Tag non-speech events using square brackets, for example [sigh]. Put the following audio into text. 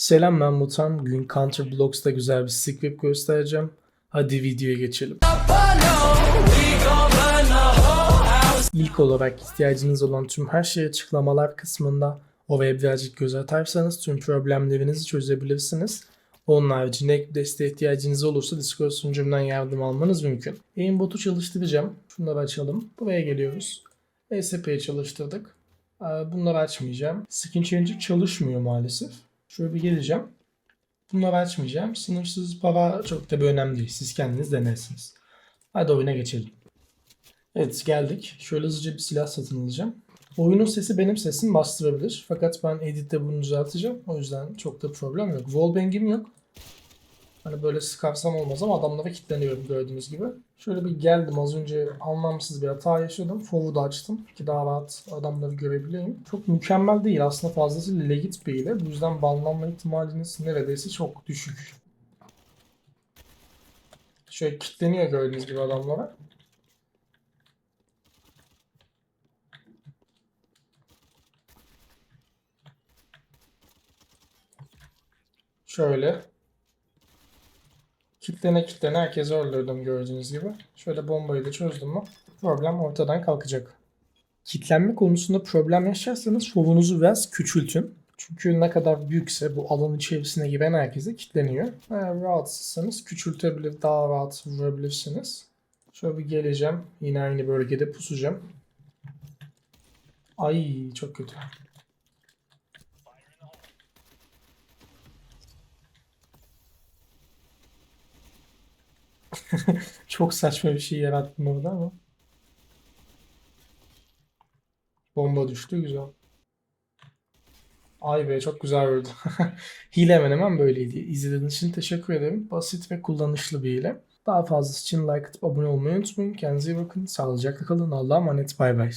Selam ben Mutan. Bugün Counter Blocks'ta güzel bir script göstereceğim. Hadi videoya geçelim. İlk olarak ihtiyacınız olan tüm her şeyi açıklamalar kısmında oraya birazcık göz atarsanız tüm problemlerinizi çözebilirsiniz. Onun haricinde ek desteğe ihtiyacınız olursa Discord sunucumdan yardım almanız mümkün. Aimbot'u çalıştıracağım. Şunları açalım. Buraya geliyoruz. ESP'yi çalıştırdık. Ee, Bunları açmayacağım. Skin Changer çalışmıyor maalesef. Şöyle bir geleceğim. Bunları açmayacağım. Sınırsız para çok da bir önemli değil. Siz kendiniz denersiniz. Hadi oyuna geçelim. Evet geldik. Şöyle hızlıca bir silah satın alacağım. Oyunun sesi benim sesimi bastırabilir. Fakat ben editte bunu düzelteceğim. O yüzden çok da problem yok. Wallbang'im yok. Hani böyle sıkarsam olmaz ama adamlara kilitleniyorum gördüğünüz gibi. Şöyle bir geldim az önce anlamsız bir hata yaşadım. Forward'u açtım ki daha rahat adamları görebileyim. Çok mükemmel değil aslında fazlasıyla legit bir hile. Bu yüzden banlanma ihtimaliniz neredeyse çok düşük. Şöyle kilitleniyor gördüğünüz gibi adamlara. Şöyle. Kitlene kitlene herkesi öldürdüm gördüğünüz gibi. Şöyle bombayı da çözdüm mü problem ortadan kalkacak. Kitlenme konusunda problem yaşarsanız şovunuzu biraz küçültün. Çünkü ne kadar büyükse bu alanın içerisine giren herkese kitleniyor. Eğer rahatsızsanız küçültebilir, daha rahat vurabilirsiniz. Şöyle bir geleceğim. Yine aynı bölgede pusacağım. Ay çok kötü. [laughs] Çok saçma bir şey yarattım orada ama. Bomba düştü güzel. Ay be çok güzel vurdu. [laughs] Hile hemen hemen böyleydi. İzlediğiniz için teşekkür ederim. Basit ve kullanışlı bir hile. Daha fazlası için like atıp abone olmayı unutmayın. Kendinize iyi bakın. Sağlıcakla kalın. Allah'a emanet. Bay bay.